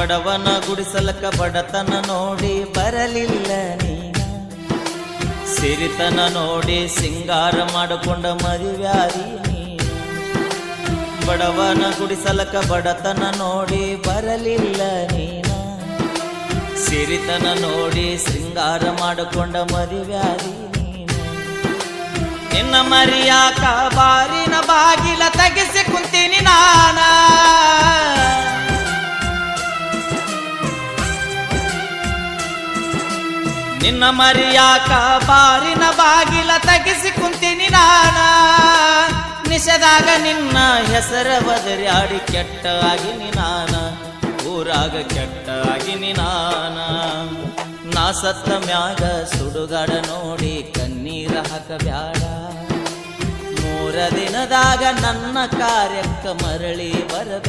ಬಡವನ ಗುಡಿಸಲಕ ಬಡತನ ನೋಡಿ ಬರಲಿಲ್ಲ ನೀನ. ಸಿರಿತನ ನೋಡಿ ಸಿಂಗಾರ ಮಾಡಿಕೊಂಡ ಮದುವ್ಯಾರಿ ಬಡವನ ಗುಡಿಸಲಕ ಬಡತನ ನೋಡಿ ಬರಲಿಲ್ಲ ನೀನ. ಸಿರಿತನ ನೋಡಿ ಸಿಂಗಾರ ಮಾಡಿಕೊಂಡ ಮದುವ್ಯಾರಿ ನೀನು. ನಿನ್ನ ಮರಿಯಾಕ ನಿನ್ನ ಮರಿಯಾಕ ಬಾರಿನ ಬಾಗಿಲ ತಗಿಸಿ ಕುಂತೀನಿ ನಾನ. ನಿಷದಾಗ ನಿನ್ನ ಹೆಸರ ಬದರ್ಯಾಡಿ ಕೆಟ್ಟ ಆಗಿನಿ ನಾನ. ಊರಾಗ ಕೆಟ್ಟ ಆಗಿನಿ ನಾನ. ನಾ ಸತ್ತ ಮ್ಯಾಗ ಸುಡುಗಾಡ ನೋಡಿ ಕಣ್ಣೀರ ಹಾಕಬ್ಯಾಡ. ಮೂರ ದಿನದಾಗ ನನ್ನ ಕಾರ್ಯಕ್ಕ ಮರಳಿ ಬರಬೇಡ